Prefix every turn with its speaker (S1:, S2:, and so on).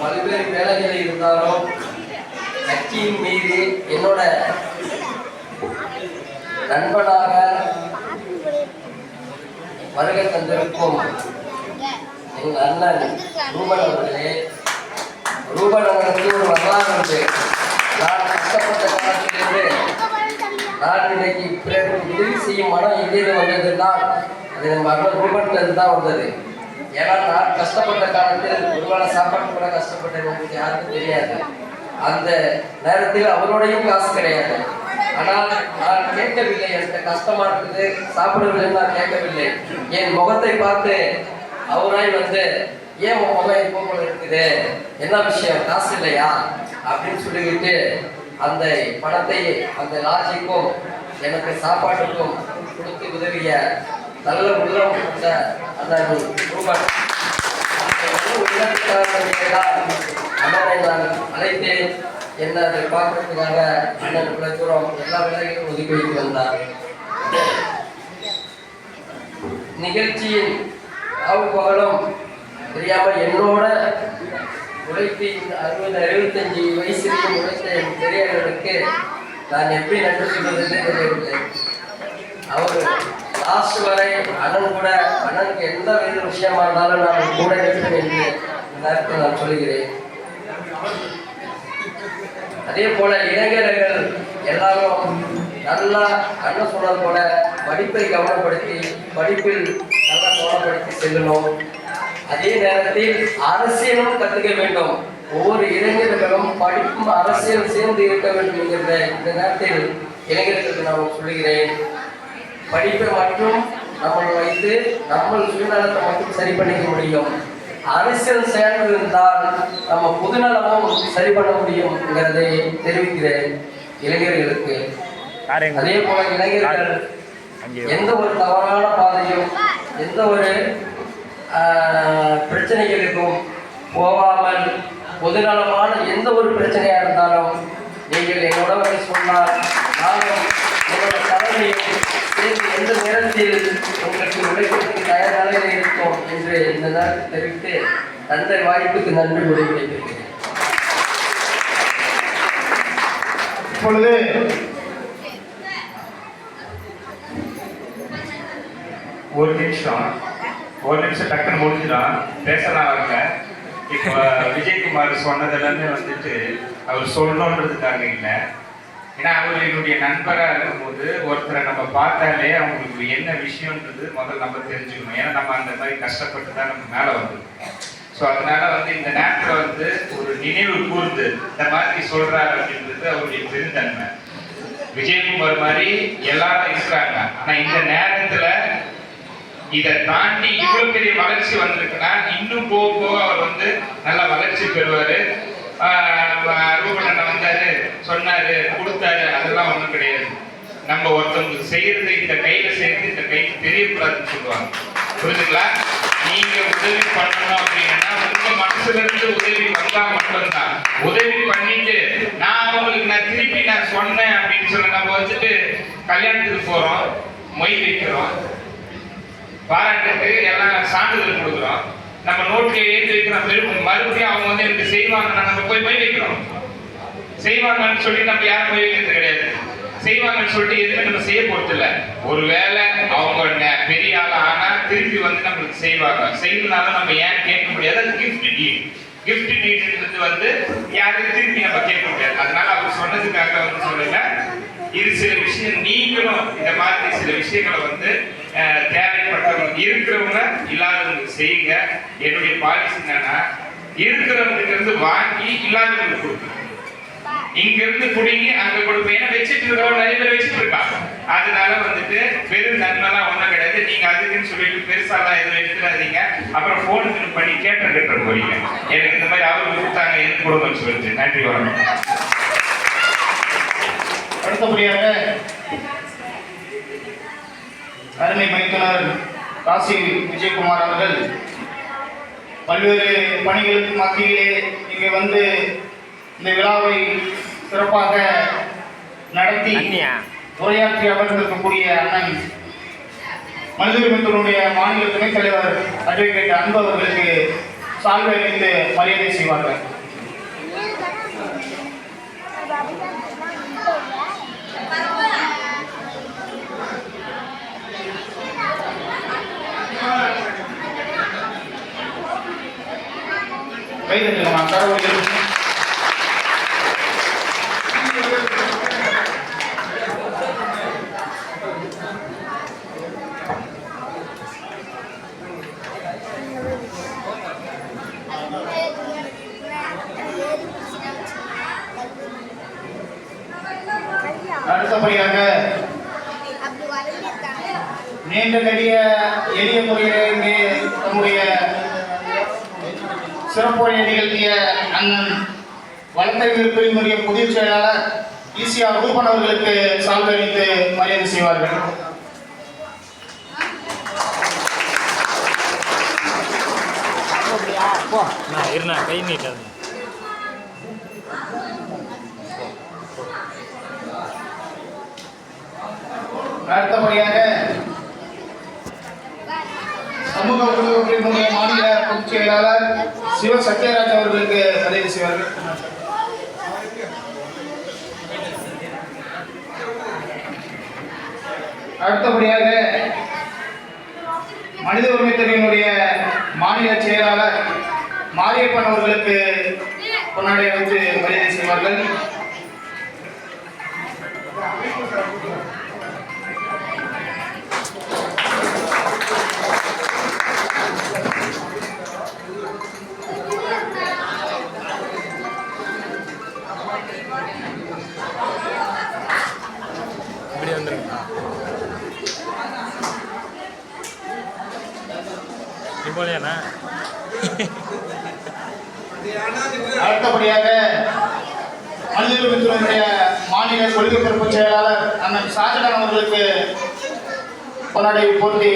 S1: பல்வேறு வேலைகள் இருந்தாலும் கட்சியின் மீது என்னோட நண்பனாக வருகை தந்திருக்கும் எங்கள் அண்ணன் ரூபன் அவர்களே ரூபன் அவர்களுக்கு ஒரு வரலாறு உண்டு. நான் கஷ்டப்பட்ட காலத்திலிருந்து நான் இன்னைக்கு பிறகு உதவி செய்யும் மனம் எங்கே வந்ததுன்னா அது நம்ம அண்ணன் ரூபன்கிட்ட தான் வந்தது. ஏன்னா நான் கஷ்டப்பட்ட காலத்தில் ஒருவேளை சாப்பாடு கூட கஷ்டப்பட்டவங்களுக்கு யாருக்கும் தெரியாது. அந்த நேரத்தில் அவரோடையும் காசு கிடையாது. ஆனால் நான் கேட்கவில்லை. எனக்கு கஷ்டமா இருக்குது. சாப்பிடவில்லை நான் கேட்கவில்லை. என் முகத்தை பார்த்து அவராய் வந்து ஏன் உன் முகம் எப்போ போல இருக்குது? என்ன விஷயம்? காசு இல்லையா? அப்படின்னு சொல்லிக்கிட்டு அந்த பணத்தை அந்த லாட்ஜிக்கும் எனக்கு சாப்பாட்டுக்கும் கொடுத்து உதவிய நல்ல உள்ளம் கொண்ட அண்ணன் ரூபன் அண்ணனை நான் அழைத்தேன் என்ன அதை பார்க்கறதுக்காக அண்ணன் இவ்வளவு தூரம் எல்லா வேலைகளும் ஒதுக்கி வைத்து வந்தார். நிகழ்ச்சியின் ஆவு பகலும் தெரியாம என்னோட உழைத்து இந்த அறுபது அறுபத்தஞ்சு வயசுக்கு உழைத்த என் பெரியவர்களுக்கு நான் எப்படி நன்றி சொல்வதுன்னு தெரியவில்லை. அவர் லாஸ்ட் வரை அண்ணன் கூட அண்ணனுக்கு எந்த வித விஷயமா இருந்தாலும் நான் கூட இருப்பேன் என்று நேரத்தில் நான் சொல்கிறேன் அதே போல இளைஞர்கள் எல்லாரும் நல்லா அண்ணன் சொன்னது போல படிப்பை கவனப்படுத்தி படிப்பில் நல்லா கவனப்படுத்தி செல்லணும். அதே நேரத்தில் அரசியலும் கற்றுக்க வேண்டும். ஒவ்வொரு இளைஞர்களும் படிப்பும் அரசியல் சேர்ந்து இருக்க வேண்டும் என்கிற இந்த நேரத்தில் இளைஞர்களுக்கு நான் சொல்லுகிறேன். படிப்பை மட்டும் நம்ம வைத்து நம்ம சுயநலத்தை மட்டும் சரி பண்ணிக்க முடியும். அரசியல் செயல் இருந்தால் நம்ம பொதுநலமும் சரி பண்ண முடியும்ங்கிறதை தெரிவிக்கிறேன் இளைஞர்களுக்கு. அதே போல இளைஞர்கள் எந்த ஒரு தவறான பாதையும் எந்த ஒரு பிரச்சனைகளுக்கும் போகாமல் பொதுநலமான எந்த ஒரு பிரச்சனையா இருந்தாலும் நீங்கள் என்னோட சொன்னால் நானும் என்னோட தலைமையை சேர்ந்து எந்த நேரத்தில் உங்களுக்கு உழைப்பதற்கு தயாராக இருக்கும் என்று இந்த நேரத்தில் தெரிவித்து தந்தை வாய்ப்புக்கு நன்றி முடிவடைக்கிறேன்
S2: இப்பொழுது ஒரு நிமிஷம். ஒரு நிமிஷம் டக்குன்னு முடிஞ்சிடும். பேசலாம் அவங்க. இப்போ விஜயகுமார் சொன்னதுலேருந்து வந்துட்டு அவர் சொல்லணுன்றதுக்காக இல்லை. ஏன்னா அவர் என்னுடைய நண்பராக இருக்கும்போது ஒருத்தரை நம்ம பார்த்தாலே அவங்களுக்கு என்ன விஷயம்ன்றது முதல்ல நம்ம தெரிஞ்சுக்கணும். ஏன்னா நம்ம அந்த மாதிரி கஷ்டப்பட்டு தான் நம்ம மேலே வந்திருக்கோம் ஸோ அதனால வந்து இந்த நேரத்தில் வந்து ஒரு நினைவு கூர்ந்து இந்த மாதிரி சொல்றாரு அப்படின்றது அவருடைய பெருந்தன்மை. விஜயகுமார் மாதிரி எல்லாரும் இருக்கிறாங்க ஆனால் இந்த நேரத்தில் இதை தாண்டி இவ்வளவு பெரிய வளர்ச்சி வந்திருக்குன்னா இன்னும் போக போக அவர் வந்து நல்ல வளர்ச்சி பெறுவாரு. ரூபன் வந்தாரு சொன்னாரு கொடுத்தாரு அதெல்லாம் ஒண்ணும் கிடையாது. நம்ம ஒருத்தவங்களுக்கு செய்யறது இந்த கையில செய்யறது இந்த கைக்கு தெரியக்கூடாதுன்னு சொல்லுவாங்க. புரியுதுங்களா நீங்க உதவி பண்ணணும் அப்படின்னா உங்க மனசுல இருந்து உதவி வந்தா மட்டும்தான். உதவி பண்ணிட்டு நான் உங்களுக்கு நான் திருப்பி நான் சொன்னேன் அப்படின்னு சொல்ல நம்ம வந்துட்டு கல்யாணத்துக்கு போறோம் மொய் வைக்கிறோம் பாராட்டுக்கு எல்லாம் சான்றிதழ் கொடுக்குறோம். நம்ம நோட்டில் ஏற்றி வைக்கிறோம் பெரும் மறுபடியும் அவங்க வந்து எனக்கு செய்வாங்க நம்ம போய் போய் வைக்கிறோம். செய்வாங்கன்னு சொல்லி நம்ம யாரும் போய் வைக்கிறது கிடையாது. செய்வாங்கன்னு சொல்லிட்டு எதுவுமே நம்ம செய்ய போறது இல்லை ஒருவேளை அவங்க பெரிய ஆள் ஆனா திருப்பி வந்து நம்மளுக்கு செய்வாங்க. செய்யறதுனால நம்ம ஏன் கேட்க முடியாது? அது கிஃப்ட் டீட் கிஃப்ட் டீட்ன்றது வந்து யாரையும் திருப்பி நம்ம கேட்க முடியாது. அதனால அவர் சொன்னதுக்காக வந்து சொல்லல இது சில விஷயம் நீங்களும் இந்த மாதிரி சில விஷயங்களை வந்து தேவை இருக்கிறவங்க இல்லாதவங்க செய்யுங்க. என்னுடைய பாலிசி என்னன்னா இருக்கிறவங்களுக்கு இருந்து வாங்கி இல்லாதவங்களுக்கு கொடுக்கணும் இங்க இருந்து குடிங்கி அங்க கொடுப்பேன் ஏன்னா வச்சுட்டு இருக்கவங்க நிறைய பேர் வச்சுட்டு இருக்காங்க அதனால வந்துட்டு பெரும் நன்மைலாம் ஒண்ணும் கிடையாது. நீங்க அதுக்குன்னு சொல்லிட்டு பெருசாலாம் எதுவும் எடுத்துடாதீங்க அப்புறம் போனுக்கு பண்ணி கேட்ட கேட்டு போறீங்க எனக்கு இந்த மாதிரி அவங்க கொடுத்தாங்க எனக்கு கொடுங்கன்னு சொல்லிட்டு. நன்றி வரணும்
S3: அடுத்தபடியாக அருமை மைத்துனர் காசி விஜயகுமார் அவர்கள் பல்வேறு பணிகளுக்கு மத்தியிலே இங்கே வந்து இந்த விழாவை சிறப்பாக நடத்தி உரையாற்றி அமர்ந்திருக்கக்கூடிய அண்ணன் மனிதர்மத்தினுடைய மாநில துணைத் தலைவர் அட்வொகேட் அன்பு அவர்களுக்கு சால்வை அணிந்து மரியாதை செய்வார்கள். கைதட்டுங்கம்மா கடவுள் அடுத்தபடியாக நீண்ட நெடிய எளிய முறையிலே இங்கே நம்முடைய சிறப்புரையை நிகழ்த்திய அண்ணன் வழக்கறிஞர் பிரிவினுடைய பொதுச் செயலாளர் ஈசிஆர் ரூபன் அவர்களுக்கு சால்வை அளித்து மரியாதை செய்வார்கள்.
S4: கை நீட்டாது
S3: அடுத்தபடியாக சமூக உறவு பிரிவினுடைய மாநில பொதுச் செயலாளர் சிவ சத்யராஜ் அவர்களுக்கு மரியாதை செய்வார்கள். அடுத்தபடியாக மனித உரிமை துறையினுடைய மாநில செயலாளர் மாரியப்பன் அவர்களுக்கு பொன்னாடை வைத்து மரியாதை செய்வார்கள்.
S4: போலையாண்ணா?
S3: அடுத்தபடியாக மனித உரிமைத்துறையினுடைய மாநில கொள்கை பொறுப்பு செயலாளர் அண்ணன் ஷாஜகான் அவர்களுக்கு பொன்னாடை போட்டி